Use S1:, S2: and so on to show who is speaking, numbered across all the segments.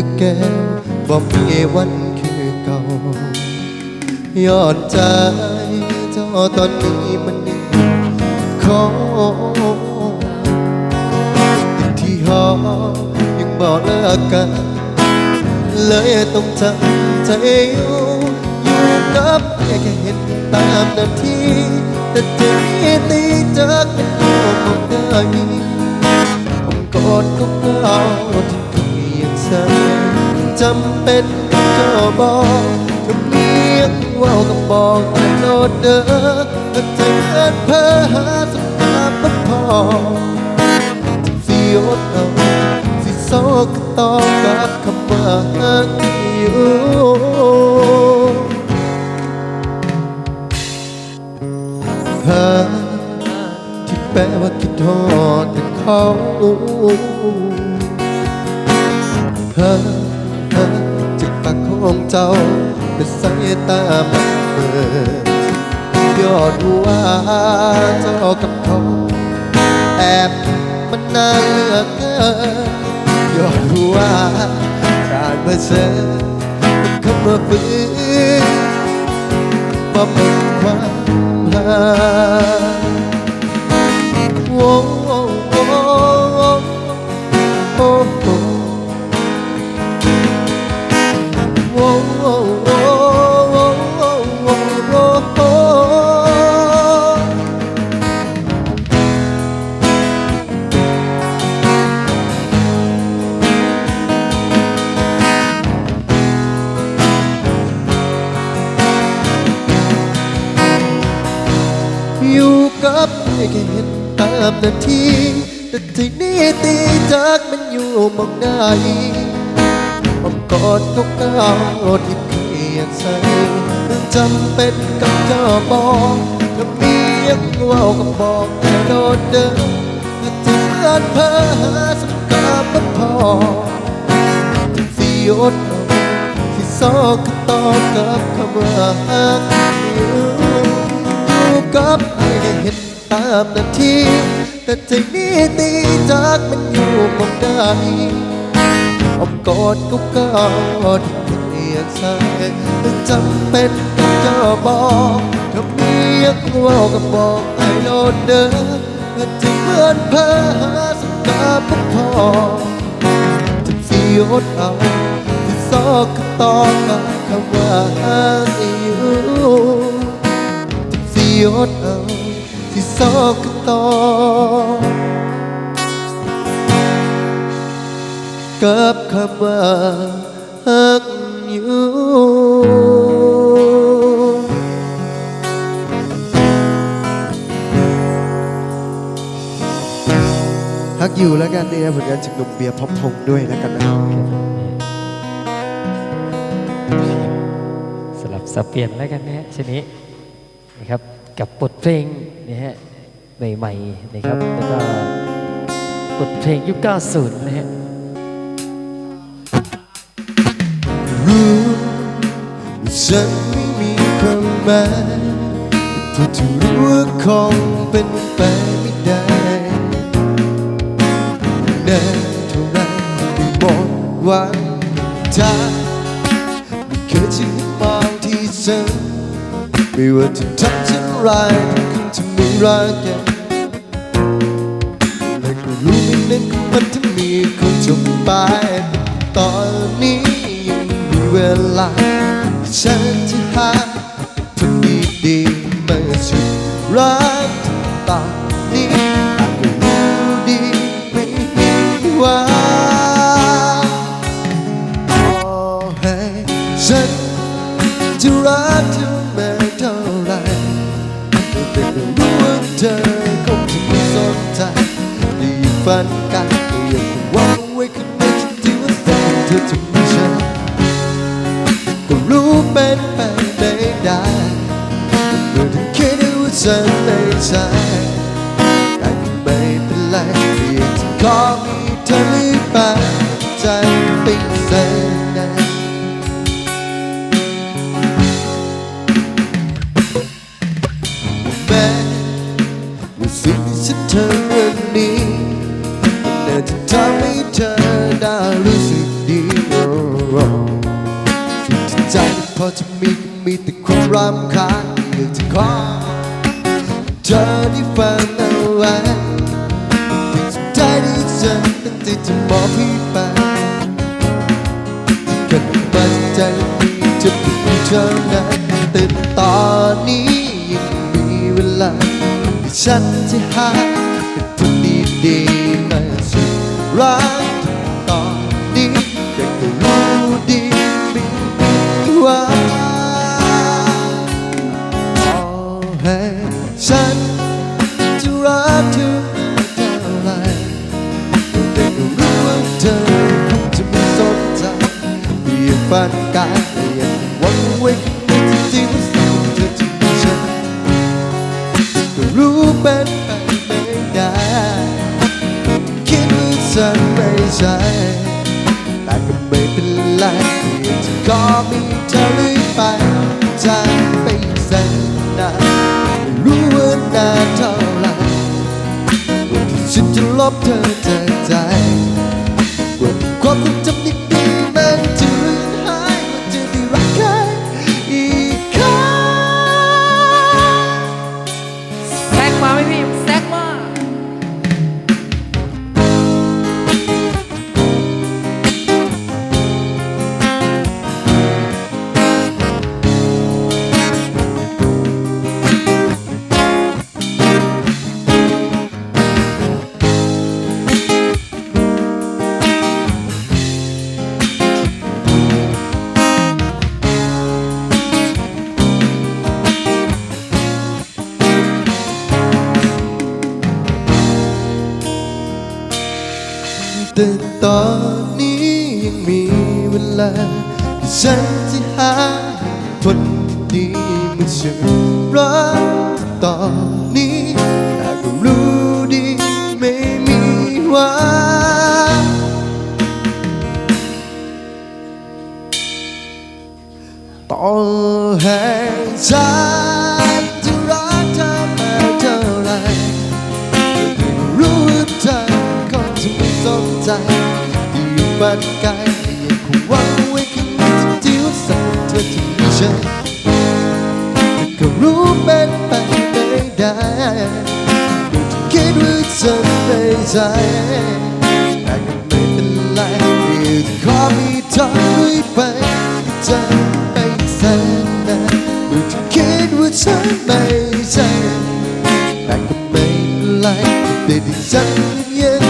S1: คือแก้วบ่มีวันคือเก่าย้อนใจเจ้าตอนนี้มันยังขอติดที่หอยังบอกเลิกกัน เลยต้องจำใจอยู่อยู่กับแค่แค่เห็นตามนาทีแต่ใจนี้ตีจากเป็นตัวของได้ จำเป็นก็บอกจะมียงว่าวต้องบอกให้โนดเด้อแต่ใจเกินเพ้อหาสภาพมันพอสิยดเอาสิโซกต่อกับคำว่าหักอยู่หาที่แปลว่าคิดทอดแต่เขาหา ของเจ้าเป็นสายตามันเปิดยอดว่าเจ้ากับเขาแอบมันน่าเลือกเกินยอดว่าการเผชิญมันคำว่าฝืนว่าเป็นความหา กมันอยู่มองได้อ้อมกอดก็ก้าวที่เพียงใส่จำเป็นกับเจ้าบอกถ้ามียังว่าวก็บอกแต่โดนเดินถ้าจะเลื่อนเพ้อหาสักกามันพอสิยดเอาสิซอกก็ต่อกับคำว่าหักอยู่อยู่กับไม่ได้เห็นตามนาที แต่ใจนี้ตีจากมันอยู่มองได้อ้อมกอดก็กอดที่เพียงสายจำเป็นต้องจ้าบอกถ้ามียังว่าก็บอกไอ้โลดเดินแต่จะเหมือนเพ้อหาสักกาพพอจะสิยดเอาที่ซอกก็ตอกับคำว่าหักอยู่จะสิยดเอา ที่ซกตกับคำว่าหักอยู่ฮักอยู่แล้วกันเนี่ยผลงานจากหนุ่มเบียร์พร้อมพงด้วยแล้วกันนะ
S2: สลับสับเปลี่ยนแล้วกันนะฮะชนี้นะครับ กับบทเพลงนะฮะใหม่ๆนะครับแล้วก็บทเพลงยุค90นะฮะ
S1: รู้ว่าฉันไม่มีความหมายแต่ที่รู้ว่าคงเป็นไปไม่ได้นานเท่าไรไม่หมดวันทางไม่เคยจะมองที่ฉันไม่ว่าจะทำ ไรก็คงจะไม่รักกันแต่ก็รู้ไม่นั้นมันจะมีคงจบไป ตอนนี้ยังมีเวลาฉันจะหา ฝันกันก็ยังคงวางไว้ข้างในฉันที่ว่าสักวันเธอจะไม่ฉันก็รู้เป็นไปไม่ได้เมื่อถึงคิดว่าฉันไม่ใจแต่ไม่เป็นไรเพียงจะขอมีเธอไม่ไปใจเป็นเสนนาน ได้ฟังเอาไว้ที่สุดท้ายที่ฉันตั้งใจจะมอบให้ไปเกิดมาจากใจมีจะเป็นเท่านั้นแต่ตอนนี้ยังมีเวลาที่ฉันจะหาเป็นคนดีๆมาสุดรักตอนนี้แต่ก็รู้ดีไม่มีว่าต่อให้ฉัน ฉันไม่ใช่แต่ก็ไม่เป็นไรจะขอมีเธอเรื่อยไปใจไปแสนนานไม่รู้ว่านานเท่าไหรว่าที่ฉันจะลบเธอจากใจว่าความรักจะ ลาที่ฉันจะหาคนดีมาช่วยรักตอนนี้แต่ก็รู้ดีไม่มีว่าต่อให้ฉันจะรักเธอแมากเท่าไรแต่ก็รู้ว่าเธอคงจะไม่สนใจที่อยู่บ้านไกล อจะมีฉันแต่ก็รู้เป็นไปไม่ได้คิดว่าฉันไม่ใช่แต่ก็ไม่เป็นไรที่ขอมีเธอเรื่อยไปจะไปแสนนานเมื่คิดว่าฉันไม่ใช่แต่ก็ไม่เป็นไรแต่ที่ฉันยัง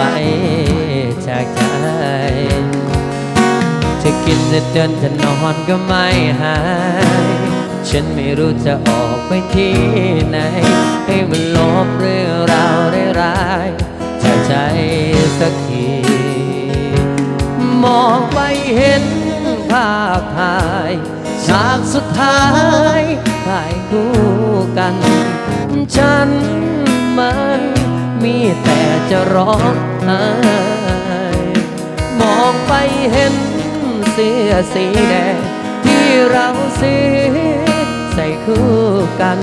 S2: ไปจากใจ จะกินจะเดินจะนอนก็ไม่หาย ฉันไม่รู้จะออกไปที่ไหน ให้มันลบเรื่องราวร้ายๆจากใจสักที มองไปเห็นภาพถ่ายฉากสุดท้ายถ่ายคู่กัน ฉันมัน มีแต่จะร้องไห้มองไปเห็นเสื้อสีแดงที่เราซื้อใส่คู่กัน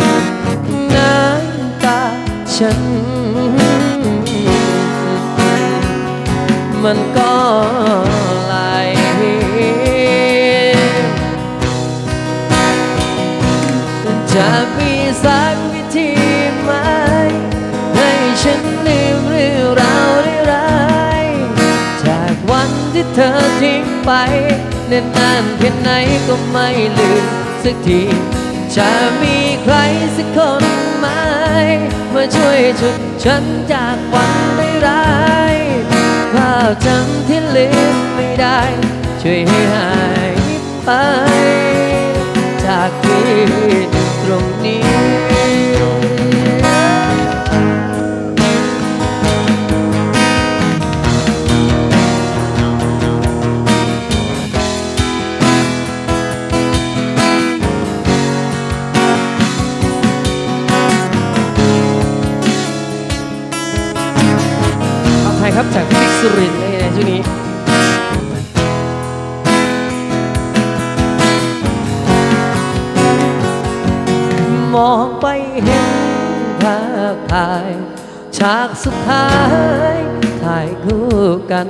S2: น้ำตาฉัน มันก็ไหลจะมีสัก เธอทิ้งไปเนิ่นนานแค่ไหนก็ไม่ลืมสักทีจะมีใครสักคนไหมมาช่วยฉุดฉันจากวันร้ายภาพจำที่ลืมไม่ได้ ช่วยให้หายไป จากที่ตรงนี้ ครับจากพิกสุรินทร์ในช่วงนี้มองไปเห็นภาพถ่ายฉากสุดท้ายถ่ายคู่กัน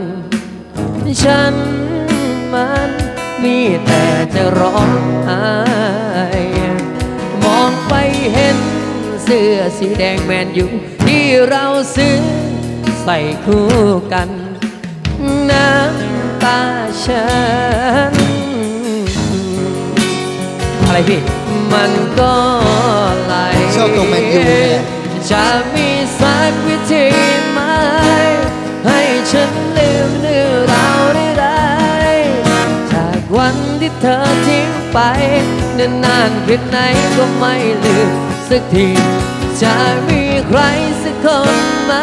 S2: ฉันมันมีแต่จะร้องไห้มองไปเห็นเสื้อสีแดงแมนอยู่ที่เราซื้อ ใส่คู่กัน น้ำตาฉัน อะไรพี่ มันก็ไหล
S1: ชอบตรงแมนยูเนี่ย
S2: จะมีสักวิธีไหม ให้ฉันลืมเรื่องราวได้ๆจากวันที่เธอทิ้งไปนานๆเพียงไหนก็ไม่ลืมสักที จะมีใครสักคนไหม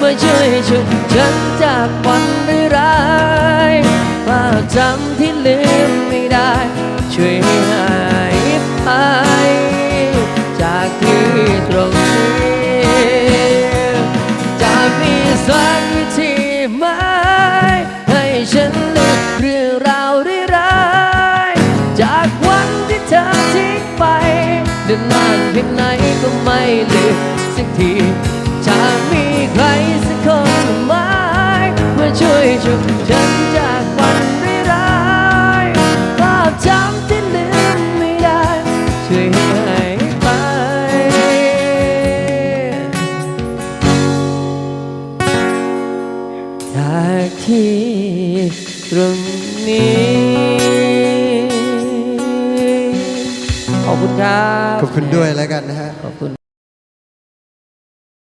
S2: มาช่วยชุดฉันจากวันร้ายภาพจำที่ลืมไม่ได้ ช่วยหายไป จากที่ตรงนี้จะมีสักวิธีไหมให้ฉันลืมเรื่องราวร้ายจากวันที่เธอทิ้งไปเดินนานเพียงไหนก็ไม่ลืมสักที